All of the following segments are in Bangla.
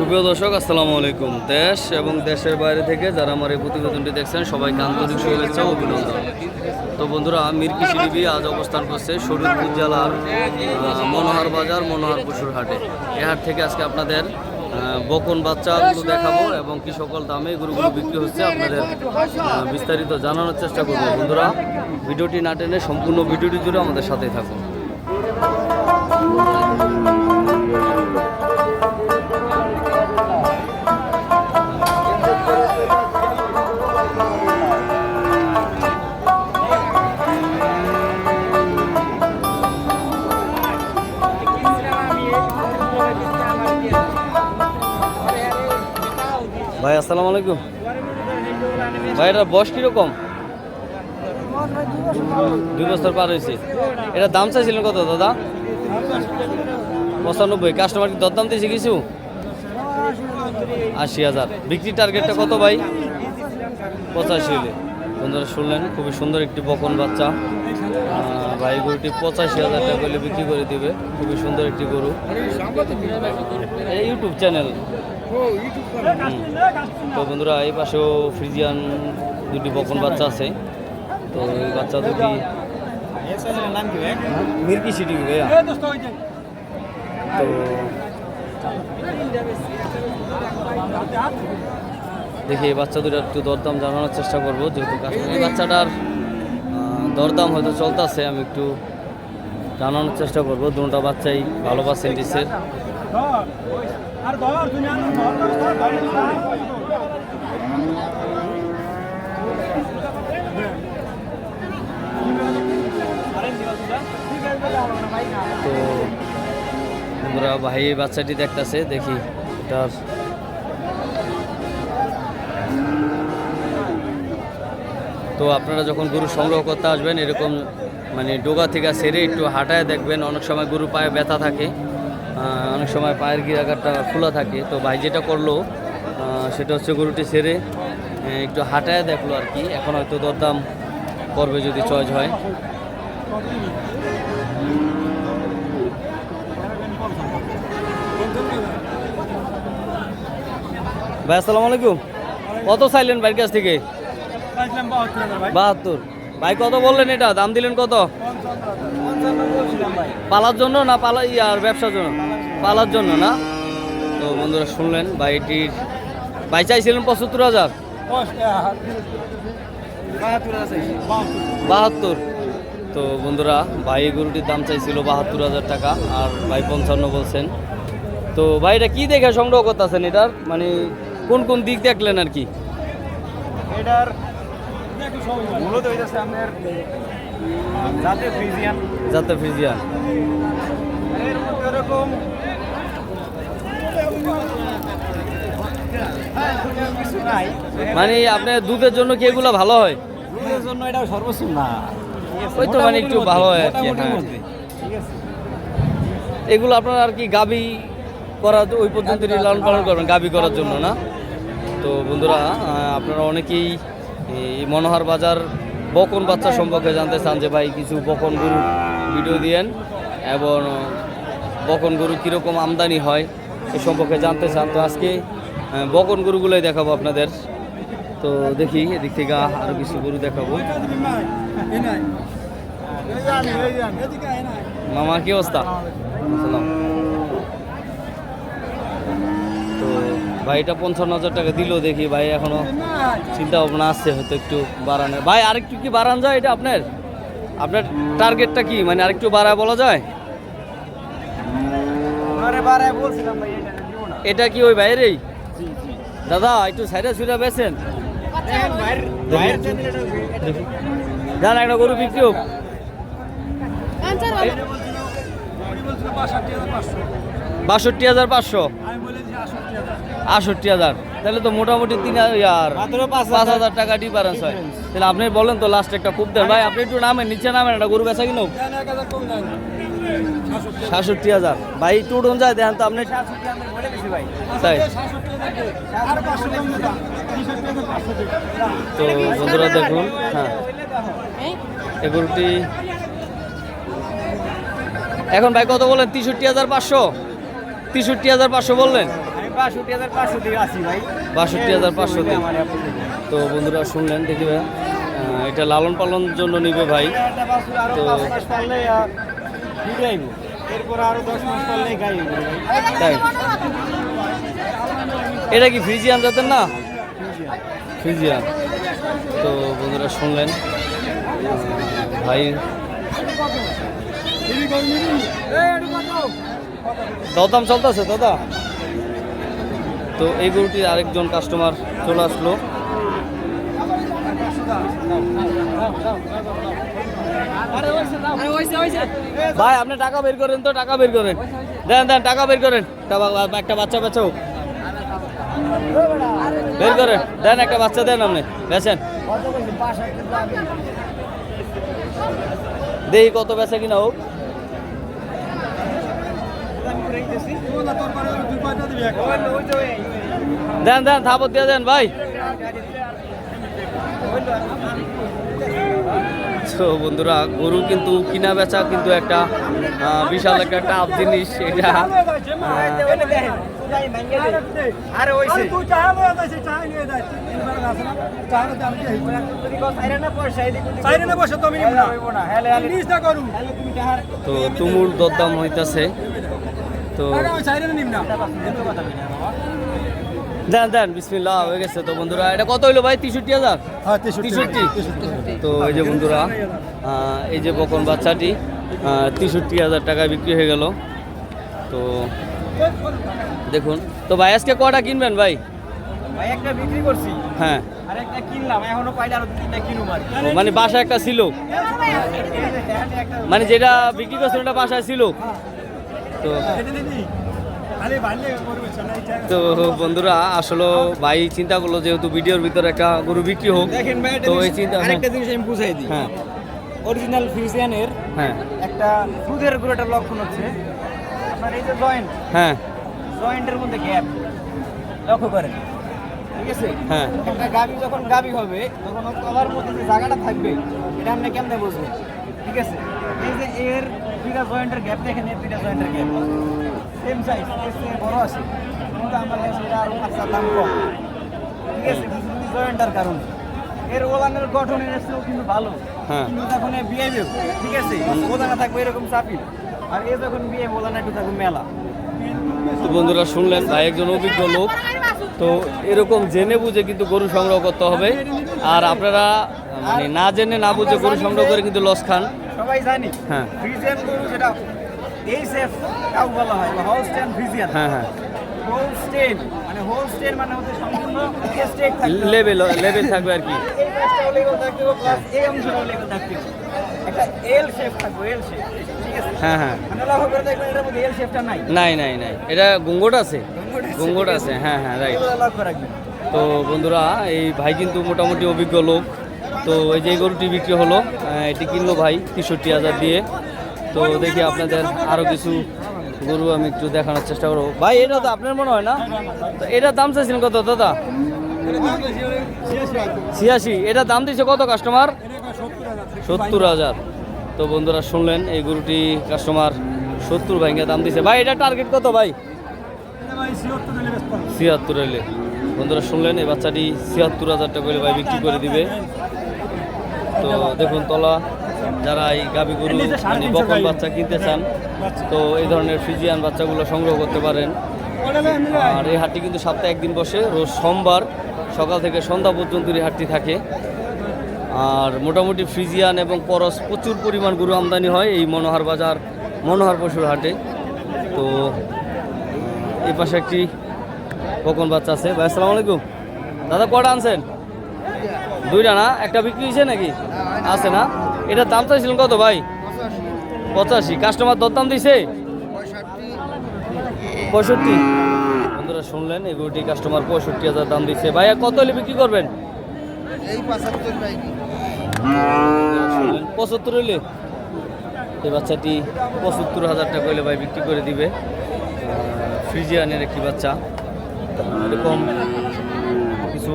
সুপ্রিয় দর্শক, আসসালামু আলাইকুম। দেশ এবং দেশের বাইরে থেকে যারা আমার এই প্রতিবেদনটি দেখছেন, সবাইকে আন্তরিক শুভেচ্ছা অভিনন্দন। তো বন্ধুরা মির কৃষি আজ অবস্থান করছে শরীরপুর জেলার মনোহর বাজার, মনোহর পশুর হাটে। এ হাট থেকে আজকে আপনাদের বকন বাচ্চাগুলো দেখাবো এবং কি সকল দামে গরুগুলো বিক্রি হচ্ছে আপনাদের বিস্তারিত জানানোর চেষ্টা করব। বন্ধুরা, ভিডিওটি না টেনে সম্পূর্ণ ভিডিওটি জুড়ে আমাদের সাথেই থাকুন। ভাই, আসসালামু আলাইকুম। ভাই এটার বয়স কীরকম? দুই বছর পার হয়েছে। এটা দাম চাইছিলেন কত, দাদা? পঁচানব্বই। কাস্টমার কি দরদাম দিয়েছে কিছু? আশি হাজার। বিক্রি টার্গেটটা কত, ভাই? পঁচাশি বন্ধুরা, শুনলেন? খুবই সুন্দর একটি বকন বাচ্চা। ভাই, গরুটি পঁচাশি হাজার টাকা বিক্রি করে দিবে। খুবই সুন্দর একটি গরু। YouTube channel. তো বন্ধুরা, এই পাশেও ফ্রিজিয়ান দুটি বকন বাচ্চা আছে। তো এই বাচ্চা দুটি মির্কি সিটি তো দেখি এই বাচ্চা দুটো একটু দরদাম জানানোর চেষ্টা করব, যেহেতু এই বাচ্চাটার দরদাম হয়তো চলতেছে, আমি একটু জানানোর চেষ্টা করব। দুটা বাচ্চাই ভালো পার্সেন্টেজের তো বন্ধুরা, ভাই বাচ্চাটি দেখতেছে, দেখি এটার তো আপনারা যখন গরু সংগ্রহ করতে আসবেন, এরকম মানে ডোগা থেকে সেরে একটু হাঁটায় দেখবেন, অনেক সময় গরু পায়ে ব্যথা থাকে। অনেক সময় পায়ের গিরাগারটা খোলা থাকে। তো ভাই যেটা করল সেটা হচ্ছে গরুটি সেরে একটু হাঁটায় দেখল আর কি। এখন হয়তো দরদাম করবে যদি চয়েস হয়। ভাই আসসালামু আলাইকুম। কত চাইলেন ভাইয়ের কাছ থেকে? বাহাত্তর ভাই। কত বললেন এটা? দাম দিলেন কত? পালার জন্য না পালা আর ব্যবসার জন্য? পালার জন্য না? তো বন্ধুরা শুনলেন ভাই এটির ভাই চাইছিলেন পঁচাত্তর হাজার। বাহাত্তর। তো বন্ধুরা, ভাই গরুটির দাম চাইছিল বাহাত্তর হাজার টাকা, আর ভাই পঞ্চান্ন বলছেন। তো ভাই, এটা কী দেখে সংগ্রহ করতেছেন এটার? মানে কোন কোন দিক দেখলেন আর কি? এটার যাতে ফ্রিজিয়ান যাতে ফ্রিজিয়ান এর মধ্যে এরকম মানে আপনার দুধের জন্য কি এগুলো ভালো হয়? দুধের জন্য এটা সর্বোচ্চ না। ওই তো মানে একটু ভালো হয় আর কি, হ্যাঁ। এগুলো আপনার আর কি গাবি করা ওই পর্যন্ত লালন পালন করবেন গাবি করার জন্য না? তো বন্ধুরা আপনারা অনেকেই এই মনোহর বাজার বকন বাচ্চা সম্পর্কে জানতে চান যে ভাই কিছু বকন গরু ভিডিও দিয়েন এবং বকন গরু কীরকম আমদানি হয় এ সম্পর্কে জানতে চান। তো আজকে বকন গরুগুলোই দেখাবো আপনাদের। তো দেখি এদিক থেকে আরও কিছু গরু দেখাবো। মামা, কি অবস্থা? ভাই এটা পঞ্চান্ন হাজার টাকা দিল দেখি ভাই এখনও চিন্তা ভাবনা আসছে হয়তো একটু বাড়ানোর ভাই আরেকটু কি বাড়ান যায় এটা আপনার? আপনার টার্গেটটা কি? মানে আরেকটু বাড়ায় বলা যায়? আরে বারায় বলছিলাম ভাই এটা কি ওই বাইরেই দাদা একটু সাইডে সুইডা বেছেন জান একটা গরু বিক্রি হোক। বলছিল বাষট্টি হাজার পাঁচশো। আষট্টি হাজার। তাহলে তো মোটামুটি তিন হাজার পাঁচ হাজার। টাকা ডিফারেন্স হয়। তাহলে আপনি বলেন তো লাস্ট একটা খুব দেন। ভাই আপনি একটু নামেন নিচে নামেন একটা গরু বেচা কিনো সাতষট্টি হাজার। ভাই একটু উঠুন যায় দেখেন তো আপনি তাই। তো বন্ধুরা দেখুন হ্যাঁ। এই গরুটি এখন ভাই কত বললেন তেষট্টি হাজার পাঁচশো। তেষট্টি হাজার পাঁচশো বললেন। বাষট্টি হাজার পাঁচশো তো বন্ধুরা শুনলেন দেখি ভাই, এটা লালন পালন জন্য নিবে ভাই। তো- তাই? এটা কি ফ্রিজিয়ান জাতের না? ফ্রিজিয়ান। তো বন্ধুরা শুনলেন ভাই। দরদাম চলতেছে দাদা। তো এই গরুটির আরেকজন কাস্টমার চলে আসলো। ভাই, আপনি টাকা বের করেন তো, টাকা বের করেন। দেন দেন, টাকা বের করেন। একটা বাচ্চা বেচাও বের করেন। দেন, একটা বাচ্চা দেন আপনি। বেচেন। দেখি কত বেচা কিনা হোক দেন দেন থাপত দিয়ে দেন ভাই। তো বন্ধুরা গরু কিন্তু কিনা বেচা কিন্তু একটা বিশাল একটা টাফ জিনিস এটা আহ, আরে ওইছে তো তুমুল দরদাম হইতাছে। তো দেন দেন বিসমিল্লাহ হয়ে গেছে তো বন্ধুরা এটা কত হইল ভাই তেষট্টি হাজার তেষট্টি তো এই যে বন্ধুরা এই যে বকন বাচ্চাটি তেষট্টি হাজার টাকায় বিক্রি হয়ে গেল তো দেখুন তো ভাই আজকে কটা কিনবেন ভাই ভাই একটা বিক্রি করছি হ্যাঁ কিনলাম এখনও আরও মানে বাসা একটা ছিল মানে যেটা বিক্রি করছেন ওটা বাসায় ছিল তো তো বন্ধুরা আসলে ভাই চিন্তা করল যেহেতু ভিডিওর ভিতরে একটা গরু বিক্রি হোক তো এই চিন্তা হ্যাঁ। আরেকটা জিনিস আমি বুঝাই দিই। হ্যাঁ। অরিজিনাল ফ্রিজিয়ানের হ্যাঁ। একটা দুধের গুলোটার লক্ষণ হচ্ছে আপনার এই যে জয়েন্ট হ্যাঁ। জয়েন্টের মধ্যে গ্যাপ লক্ষ্য করেন। ঠিক আছে? হ্যাঁ। একটা গাবি যখন গাবি হবে তখন তলার মধ্যে যে জায়গাটা থাকবে এটা আপনি কেমনে বুঝবেন? ঠিক আছে? এই যে এর দুইটা জয়েন্টের গ্যাপ দেখেন এর দুইটা জয়েন্টের গ্যাপ সেম সাইজ বড় আছে। কিন্তু আমার কাছে এটা আরও পাঁচটার দাম কম। ঠিক আছে জয়েন্টার কারণে। এর ওলানের গঠনের এসেও কিন্তু ভালো। হ্যাঁ। কিন্তু যখন বিয়ে ঠিক আছে ওলানা থাকবে এরকম চাপি আর এ যখন বিয়ে ওলানা একটু থাকবে মেলা। তো বন্ধুরা শুনলেন ভাই একজন অভিজ্ঞ লোক। তো এরকম জেনে বুঝে কিন্তু গরু সংগ্রহ করতে হবে। আর আপনারা মানে না জেনে না বুঝে গরু সংগ্রহ করে কিন্তু লস খান। সবাই জানি হ্যাঁ। ফ্রিজিয়ান গরু যেটা এইচএফ কাউ বলা হয় বা হোলস্টেন ফ্রিজিয়ান। হ্যাঁ হ্যাঁ। হোলস্টেন মানে হোলস্টেন মানে হচ্ছে সম্পূর্ণ স্টেট থাকবে লেভেল লেভেল থাকবে আর কি। এই পাশটাও লেভেল থাকবে প্লাস এই অংশটাও লেভেল থাকবে একটা এল শেপ থাকবে এল শেপ ঠিক আছে? হ্যাঁ হ্যাঁ। মানে লক্ষ্য করে দেখবেন এটার মধ্যে এল শেপটা নাই। নাই নাই নাই। এটা গঙ্গট আছে? গঙ্গট আছে। হ্যাঁ হ্যাঁ রাইট লক্ষ্য রাখবেন। তো বন্ধুরা এই ভাই কিন্তু মোটামুটি অভিজ্ঞ লোক। তো এই যে গরুটি বিক্রি হলো এটি কিনলো ভাই তেষট্টি হাজার দিয়ে। তো দেখি আপনাদের আরও কিছু গরু আমি একটু দেখানোর চেষ্টা করব। ভাই, এটা তো আপনার মনে হয় না? তো এটার দাম চাইছিলেন কত দাদা? ছিয়াশি। এটা দাম দিচ্ছে কত কাস্টমার সত্তর হাজার। তো বন্ধুরা, শুনলেন, এই গরুটি কাস্টমার সত্তর ভাইঙ্গা দাম দিছে। ভাই এটা টার্গেট কত ভাই? ছিয়াত্তর হইলে। বন্ধুরা, শুনলেন, এই বাচ্চাটি ছিয়াত্তর হাজার টাকা হলে ভাই বিক্রি করে দিবে। তো দেখুন তলা যারা এই গাবি গরু মানে বকন বাচ্চা কিনতে চান তো এই ধরনের ফ্রিজিয়ান বাচ্চাগুলো সংগ্রহ করতে পারেন। আর এই হাটটি কিন্তু সপ্তাহে একদিন বসে রোজ সোমবার সকাল থেকে সন্ধ্যা পর্যন্ত এই হাটটি থাকে। আর মোটামুটি ফ্রিজিয়ান এবং পরশ প্রচুর পরিমাণ গরু আমদানি হয় এই মনোহার বাজার মনোহার পশুর হাটে। তো এই পাশে একটি বকন বাচ্চা আছে। ভাই আসসালামু আলাইকুম। দাদা কটা আনছেন? দুইটা না? একটা বিক্রি হয়েছে নাকি? আছে না? এটা দাম চাইছিলেন কত ভাই? পঁচাশি। কাস্টমার দরদাম দিছে? পঁয়ষট্টি। বন্ধুরা শুনলেন এই গরুটি কাস্টমার পঁয়ষট্টি হাজার দাম দিচ্ছে ভাইয়া কত হলে বিক্রি করবেন? পঁচাত্তর হইলে? এই বাচ্চাটি পঁচাত্তর হাজার টাকা হইলে ভাই বিক্রি করে দিবে। আহ, ফ্রিজিয়ানের একটি বাচ্চা। এরকম কিছু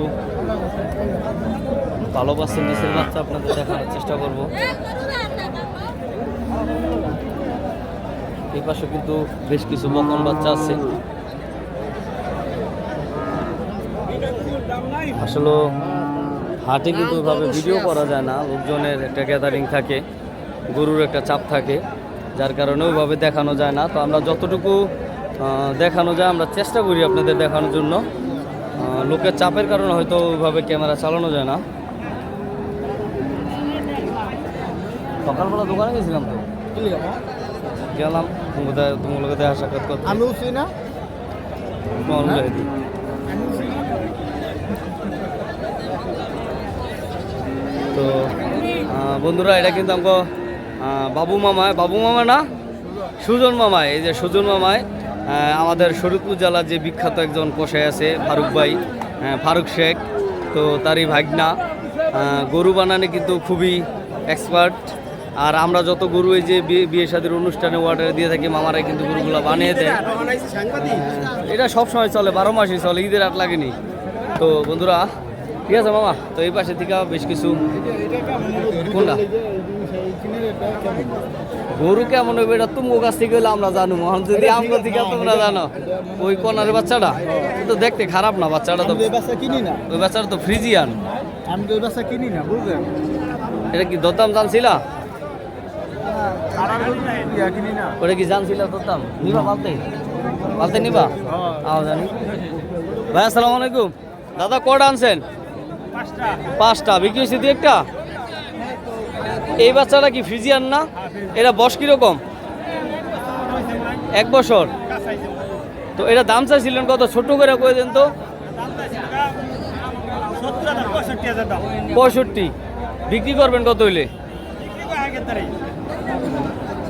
ভালো পার্সেন্টেজের বাচ্চা আপনাদের দেখানোর চেষ্টা করব। এই পাশে কিন্তু বেশ কিছু বকন বাচ্চা আছে। আসলে হাটে কিন্তু ওইভাবে ভিডিও করা যায় না, লোকজনের একটা গ্যাদারিং থাকে, গরুর একটা চাপ থাকে, যার কারণে ওইভাবে দেখানো যায় না। তো আমরা যতটুকু দেখানো যায়, আমরা চেষ্টা করি আপনাদের দেখানোর জন্য। লোকের চাপের কারণে হয়তো ওইভাবে ক্যামেরা চালানো যায় না। সকালবেলা দোকানে গেছিলাম তো। গেলাম তোমাগুলোকে দেখা সাক্ষাৎ করতে। আমি উঠছি না? তোমার উল্লেখ দিই। তো বন্ধুরা এটা কিন্তু আমাকে বাবু মামায় বাবু মামা না? সুজন মামায় এই যে সুজন মামায় আমাদের শরীরপুর জেলার যে বিখ্যাত একজন কষাই আছে ফারুক ভাই ফারুক শেখ। তো তারই ভাগনা। গরু বানানে কিন্তু খুবই এক্সপার্ট আর আমরা যত গরু এই যে বিয়ে শাদির অনুষ্ঠানে অর্ডার দিয়ে থাকি মামারাই কিন্তু গরুগুলো বানিয়ে দেয়। এটা সব সময় চলে বারো মাসই চলে ঈদের আট লাগেনি। তো বন্ধুরা ঠিক আছে মামা? তো এই পাশে থেকে বেশ কিছু কোনটা? গরু কেমন হবে এটা তুমি কাছ থেকে হইলে আমরা জানো মহান। যদি আমরা থেকে তোমরা জানো ওই কনার বাচ্চাটা তো দেখতে খারাপ না বাচ্চাটা তো কিনি না। ওই বাচ্চাটা তো ফ্রিজিয়ান। আমি তো এই বাচ্চা কিনি না বুঝলেন? এটা কি দরদাম জানছিলা? ওটা কি জানছিলা দরদাম নিবা পালতে? পালতে নিবা? আও জানি। ভাই আসসালামু আলাইকুম। দাদা কটা আনছেন? পাঁচটা। বিক্রি হয়েছে দু একটা? এই বাচ্চাটা কি ফ্রিজিয়ান না? এটা বয়স কীরকম? এক বছর। তো এটা দাম চাইছিলেন কত? ছোট করে কয়ে দেন তো। পঁয়ষট্টি। বিক্রি করবেন কত হইলে?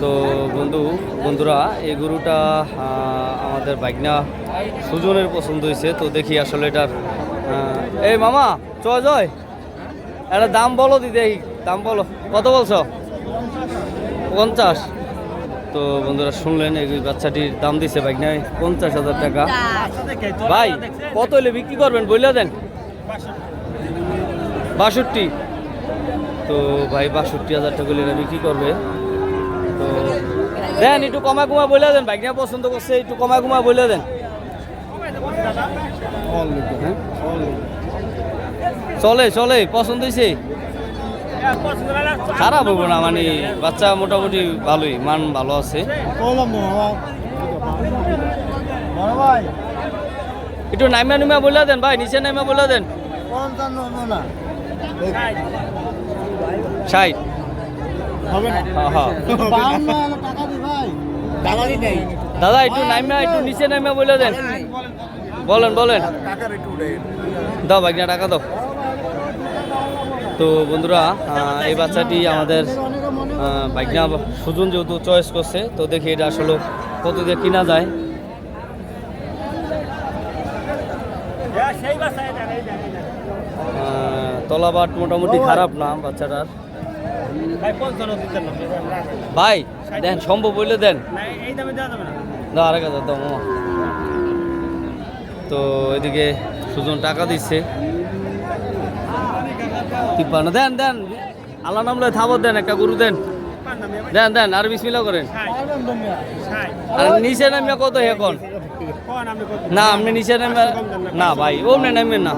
তো বন্ধু, বন্ধুরা, এই গরুটা আমাদের বাইকনা সুজনের পছন্দ হয়েছে। তো দেখি আসলে এটার এই মামা চয় জয় একটা দাম বলো দিদি দাম বলো। কত বলছো? পঞ্চাশ। তো বন্ধুরা, শুনলেন, এই বাচ্চাটির দাম দিছে বাইকনায় পঞ্চাশ হাজার টাকা। ভাই, কত হলে বিক্রি করবেন বললে দেন। বাষট্টি। তো ভাই, বাষট্টি হাজার টাকা বিক্রি করবে। তো দেন একটু কমা কমা বলে দেন বাইক নিয়ে পছন্দ করছে একটু কমা কমা বলে দেন? চলে চলে পছন্দ হয়েছে খারাপ হব না মানে বাচ্চা মোটামুটি ভালোই মান ভালো আছে। একটু নাইমা নিমা বলে দেন ভাই নিচে নাইমা বলে দেন। ষাট হবে না। হ্যাঁ হ্যাঁ। টাকা দি ভাই। দাদা একটু নাইমা একটু নিচে নাইমা বলে দেন। বলেন বলেন। টাকার একটু উঠে দাও বাইক টাকা দাও। তো বন্ধুরা এই বাচ্চাটি আমাদের বাইক না সুজন যেহেতু চয়েস করছে তো দেখি এটা আসলে কত দিয়ে কিনা যায়। তলাবাট মোটামুটি খারাপ না বাচ্চাটার। ভাই, দেন, সম্ভব বললে দেন। হাজার দাও মামা। তো এদিকে সুজন টাকা দিচ্ছে। তিপ্পান্ন, দেন দেন। আল্লাহ নামলে থাবত দেন, একটা গরু দেন। দেন দেন, আর বিসমিল্লা করেন। আর নিচে নামিয়া কত এখন? না, আপনি নিচে নামে না, ভাই, ওমনে নামবেন না।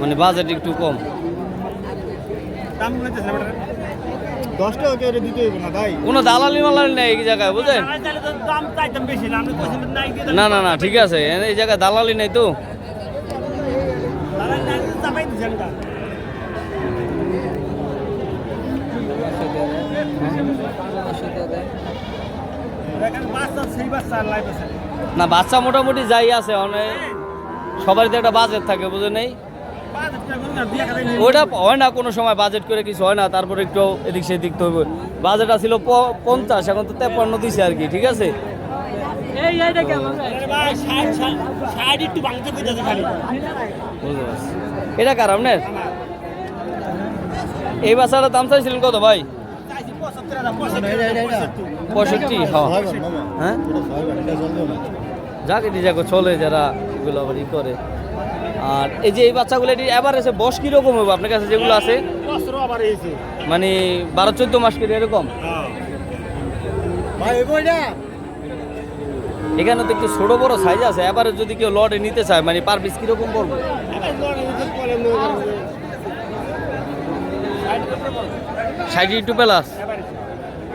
মানে বাজেট একটু কম। দশ টাকা করে দিতে হইব না ভাই। কোনো দালালি মালালি নেই এই জায়গায় না না না ঠিক আছে এই জায়গায় দালালি নেই তো। না বাচ্চা মোটামুটি যাই আছে অনেক সবারই তো একটা বাজেট থাকে বুঝে নেই ওইটা হয় না কোনো সময় বাজেট করে কিছু হয় না তারপরে একটু এদিক সেদিক তো। বাজেট ছিল পঞ্চাশ এখন তো তেপান্ন দিছে আর কি ঠিক আছে? এটা কার আপনার? এই বাচ্চাটার দাম চাইছিলেন কত ভাই? পঁয়ষট্টি হ্যাঁ। হ্যাঁ? যাক যাকে চলে যারা এগুলো আবার ই করে। আর এই যে এই বাচ্চাগুলো এটি এবার এসে বস কীরকম হবে আপনার কাছে যেগুলো আছে? মানে বারো চোদ্দ মাস করে এরকম? এখানে তো একটু ছোট বড় সাইজ আছে এবারে যদি কেউ লটে নিতে চায় মানে পার পিস কীরকম পড়বে? ষাট টু প্লাস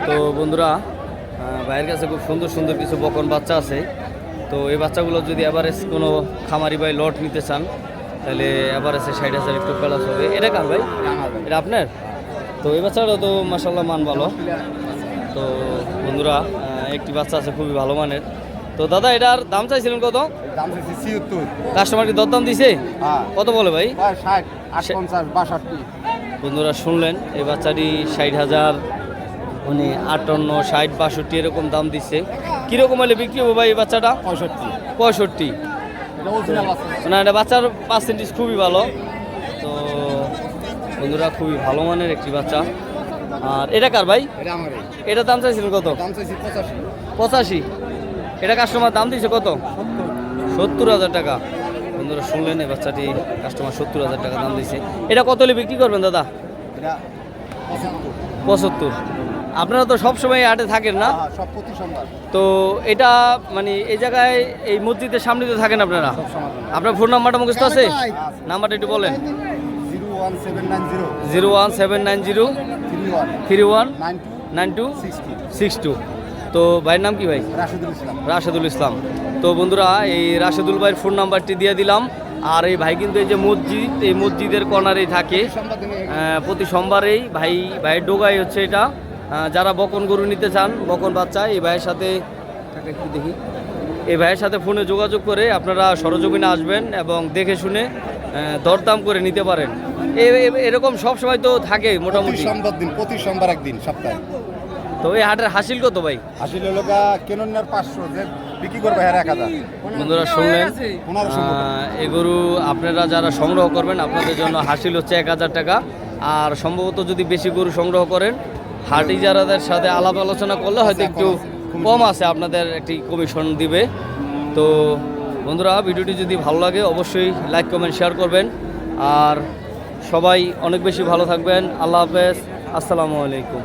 তো বন্ধুরা ভাইয়ের কাছে খুব সুন্দর সুন্দর কিছু বকন বাচ্চা আছে। তো এই বাচ্চাগুলো যদি এভারেজ কোনো খামারি ভাই লট নিতে চান তাহলে এভারেজে ষাট হাজার একটু প্লাস হবে। এটা কার ভাই? এটা আপনার? তো এই বাচ্চাটা তো মাসাল্লাহ মান ভালো। তো বন্ধুরা একটি বাচ্চা আছে খুবই ভালো মানের। তো দাদা এটার দাম চাইছিলেন কত? দাম চাইছি ছিয়াত্তর। কাস্টমার কি দরদাম দিছে? হ্যাঁ। কত বলে ভাই? প্রায় ষাট পঞ্চাশ বাষট্টি। বন্ধুরা শুনলেন এই বাচ্চাটি ষাট হাজার মানে আটান্ন ষাট বাষট্টি এরকম দাম দিচ্ছে কীরকম হলে বিক্রি হবে ভাই এই বাচ্চাটা? পঁয়ষট্টি। পঁয়ষট্টি। না এটা বাচ্চার পার্সেন্টেজ খুবই ভালো। তো বন্ধুরা খুবই ভালো মানের একটি বাচ্চা। আর এটা কার ভাই? এটা দাম চাইছিলেন কত? পঁচাশি। এটা কাস্টমার দাম দিয়েছে কত? সত্তর হাজার টাকা। বন্ধুরা শুনলেন এই বাচ্চাটি কাস্টমার সত্তর হাজার টাকা দাম দিয়েছে এটা কত হলে বিক্রি করবেন দাদা? পঁচাত্তর। আপনারা তো সবসময় হাটে থাকেন না? হ্যাঁ, সব প্রতি সোমবার। তো এটা মানে এই জায়গায় এই মসজিদের সামনে তো থাকেন আপনারা? আপনার ফোন নাম্বারটা মুখস্থ আছে? নাম্বারটা একটু বলেন। Zero one seven nine zero. Three one. Nine two. Six two. তো ভাইয়ের নাম কি ভাই? রাশিদুল ইসলাম। রাশেদুল ইসলাম। তো বন্ধুরা এই রাশেদুল ভাইয়ের ফোন নাম্বারটি দিয়ে দিলাম। আর এই ভাই কিন্তু এই যে মসজিদ এই মসজিদের কর্নারেই থাকে। প্রতি সোমবারেই ভাই ভাইয়ের ডোগাই হচ্ছে এটা। যারা বকন গরু নিতে চান বকন বাচ্চা এই ভাইয়ের সাথে একটু দেখি। এই ভাইয়ের সাথে ফোনে যোগাযোগ করে আপনারা সরজমিনে আসবেন এবং দেখে শুনে দরদাম করে নিতে পারেন। এরকম সব সময় তো থাকে মোটামুটি। সোমবার দিন প্রতি সোমবার একদিন সপ্তাহে। তো এই হাটের হাসিল কত ভাই? হাসিল লোকা কেননার পাঁচশো যে বিক্রি করবে হ্যাঁ এক হাজার। বন্ধুরা শুনলেন। আহ, এই গরু আপনারা যারা সংগ্রহ করবেন আপনাদের জন্য হাসিল হচ্ছে এক হাজার টাকা। আর সম্ভবত যদি বেশি গরু সংগ্রহ করেন হাট ইজারাদের সাথে আলাপ আলোচনা করলে হয়তো একটু কম আছে, আপনাদের একটি কমিশন দিবে। তো বন্ধুরা, ভিডিওটি যদি ভালো লাগে অবশ্যই লাইক কমেন্ট শেয়ার করবেন। আর সবাই অনেক বেশি ভালো থাকবেন। আল্লাহ হাফেজ। আসসালামু আলাইকুম।